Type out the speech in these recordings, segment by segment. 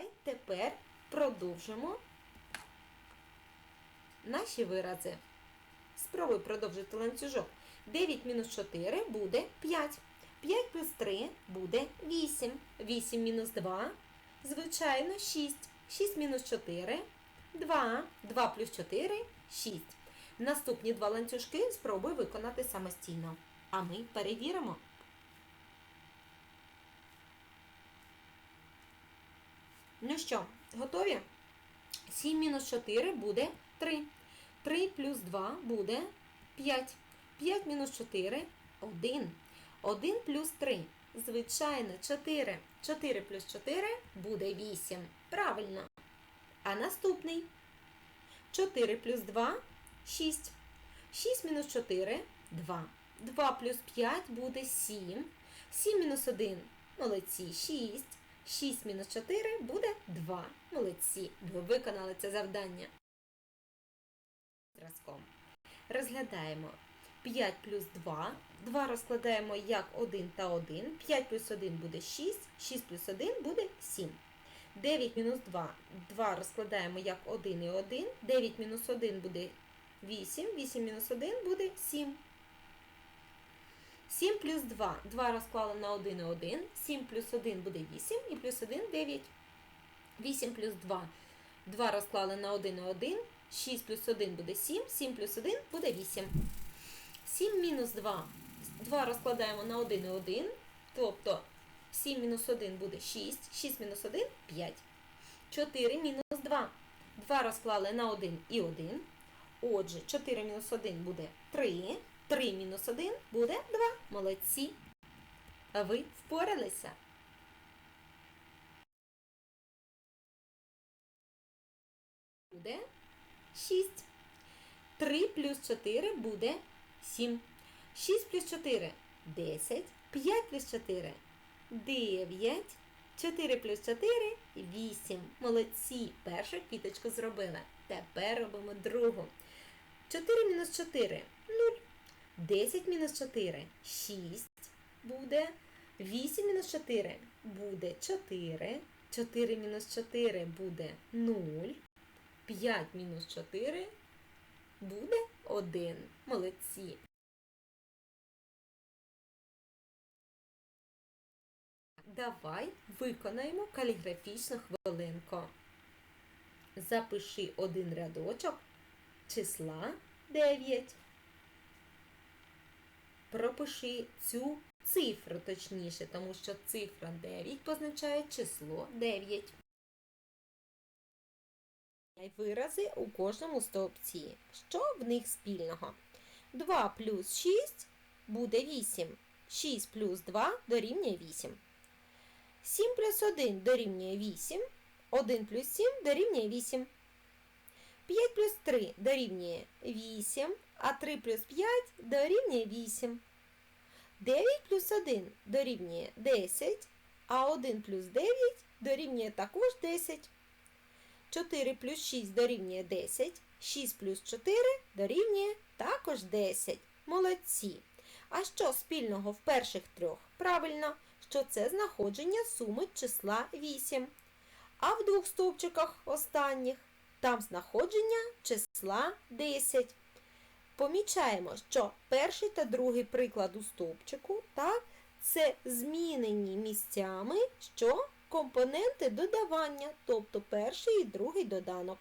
Давай тепер продовжимо наші вирази. Спробуй продовжити ланцюжок. 9 мінус 4 буде 5. 5 плюс 3 буде 8. 8 мінус 2, звичайно, 6. 6 мінус 4 2. 2 плюс 4 6. Наступні два ланцюжки спробуй виконати самостійно. А ми перевіримо. Ну що, готові? 7 мінус 4 буде 3. 3 плюс 2 буде 5. 5 мінус 4 1. 1 плюс 3. Звичайно, 4. 4 плюс 4 буде 8. Правильно. А наступний. 4 плюс 2 6. 6 мінус 4 2. 2 плюс 5 буде 7. 7 мінус 1 молодці 6. 6 мінус 4 буде 2. Молодці. Ви виконали це завдання. Зразком. Розглядаємо 5 плюс 2. 2 розкладаємо як 1 та 1. 5 плюс 1 буде 6. 6 плюс 1 буде 7. 9 мінус 2. 2 розкладаємо як 1 і 1. 9 мінус 1 буде 8. 8 мінус 1 буде 7. 7 плюс 2. 2 розклали на 1 і 1. 7 плюс 1 буде 8 і плюс 1 9. 8 плюс 2. 2 розклали на 1 і 1. 6 плюс 1 буде 7. 7 плюс 1 буде 8. 7 мінус 2. 2 розкладаємо на 1 і 1. Тобто 7 мінус 1 буде 6. 6 мінус 1 5. 4 мінус 2. 2 розклали на 1 і 1. Отже, 4 мінус 1 буде 3. 3 мінус 1 буде 2. Молодці. Ви впоралися? Буде 6. 3 плюс 4 буде 7. 6 плюс 4 10. 5 плюс 4 9. 4 плюс 4 8. Молодці. Першу квіточку зробили. Тепер робимо другу. 4 мінус 4 0. 10 мінус 4 6 буде. 8 мінус 4 буде 4. 4 мінус 4 буде 0. 5 мінус 4 буде 1. Молодці. Давай виконаємо каліграфічну хвилинку. Запиши один рядочок числа 9. Пропиши цю цифру точніше, тому що цифра 9 позначає число 9. Вирази у кожному стовпці. Що в них спільного? 2 плюс 6 буде 8. 6 плюс 2 дорівнює 8. 7 плюс 1 дорівнює 8. 1 плюс 7 дорівнює 8. 5 плюс 3 дорівнює 8, а 3 плюс 5 дорівнює 8. 9 плюс 1 дорівнює 10, а 1 плюс 9 дорівнює також 10. 4 плюс 6 дорівнює 10, 6 плюс 4 дорівнює також 10. Молодці. А що спільного в перших трьох? Правильно, що це знаходження суми числа 8. А в двох стовпчиках останніх там знаходження числа 10. Помічаємо, що перший та другий приклад у стовпчику так, це змінені місцями, що компоненти додавання, тобто перший і другий доданок.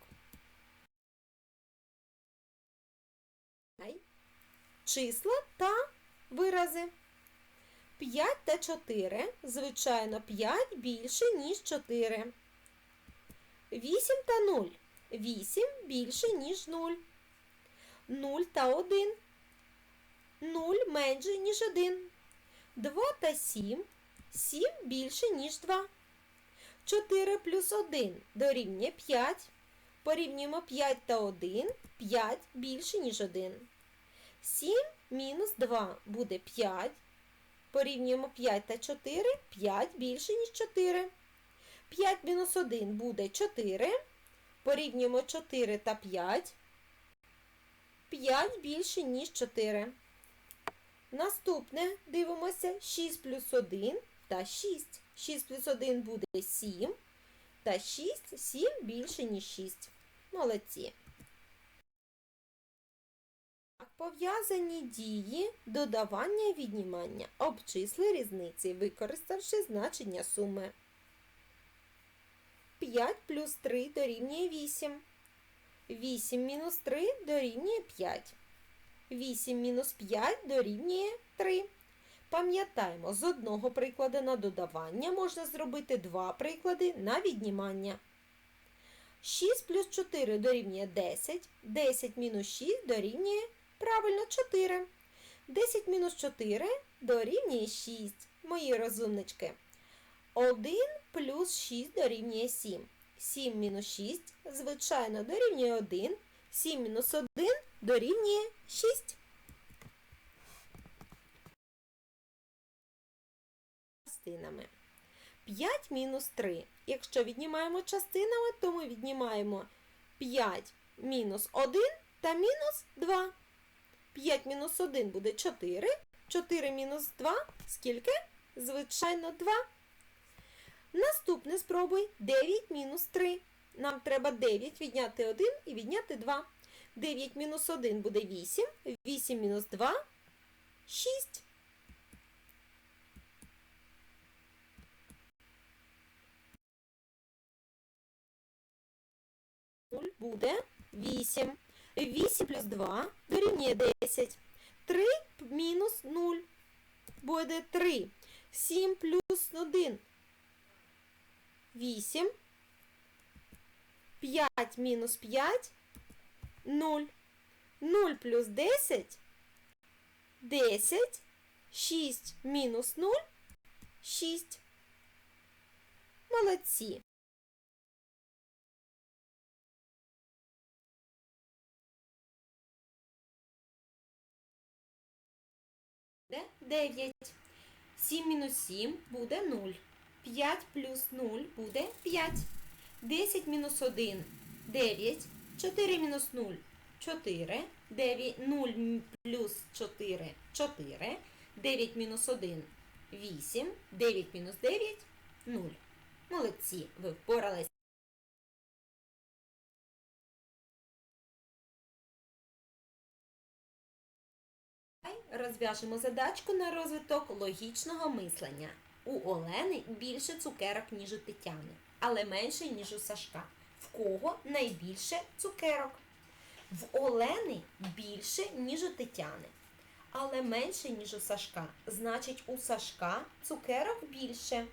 Числа та вирази. 5 та 4, звичайно, 5 більше, ніж 4. 8 та 0. 8 більше, ніж 0. 0 та 1. 0 менше, ніж 1. 2 та 7. 7 більше, ніж 2. 4 плюс 1 дорівнює 5. Порівнюємо 5 та 1. 5 більше, ніж 1. 7 мінус 2 буде 5. Порівнюємо 5 та 4. 5 більше, ніж 4. 5 мінус 1 буде 4. Порівнюємо 4 та 5. 5 більше, ніж 4. Наступне дивимося 6 плюс 1 та 6. 6 плюс 1 буде 7. та 6, 7 більше, ніж 6. Молодці. Пов'язані дії додавання і віднімання. Обчисли різниці, використавши значення суми. 5 плюс 3 дорівнює 8. 8 мінус 3 дорівнює 5. 8 мінус 5 дорівнює 3. Пам'ятаємо, з одного прикладу на додавання можна зробити два приклади на віднімання. 6 плюс 4 дорівнює 10. 10 мінус 6 дорівнює правильно 4. 10 мінус 4 дорівнює 6. Мої розумнички. 1 плюс 6 дорівнює 7. 7 мінус 6, звичайно, дорівнює 1. 7 мінус 1 дорівнює 6. Частинами. 5 мінус 3. Якщо віднімаємо частинами, то ми віднімаємо 5 мінус 1 та мінус 2. 5 мінус 1 буде 4. 4 мінус 2 скільки? Звичайно, 2. Наступне спробуй 9 мінус 3. Нам треба 9 відняти 1 і відняти 2. 9 мінус 1 буде 8. 8 мінус 2 6. Буде 8. 8 плюс 2 дорівнює 10. 3 мінус 0 буде 3. 7 плюс 1 8. 5 мінус 5 0. 0 плюс 10 10. 6 мінус 0 6. Молодці. Буде 9. 7 мінус 7 буде 0. 5 плюс 0 буде 5. 10 мінус 1 9. 4 мінус 0 4. 9, 0 плюс 4 4. 9 мінус 1 8. 9 мінус 9 0. Молодці, ви впорались. Розв'яжемо задачку на розвиток логічного мислення. У Олени більше цукерок, ніж у Тетяни, але менше, ніж у Сашка. В кого найбільше цукерок? В Олени більше, ніж у Тетяни, але менше, ніж у Сашка. Значить, у Сашка цукерок більше.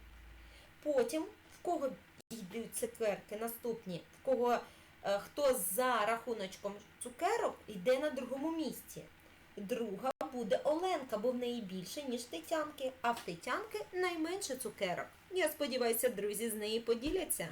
Потім, в кого йдуть цукерки наступні, в кого е, хто за рахуночком цукерок йде на другому місці. Друга буде Оленка, бо в неї більше, ніж Тетянки, а в Тетянки найменше цукерок. Я сподіваюся, друзі з неї поділяться.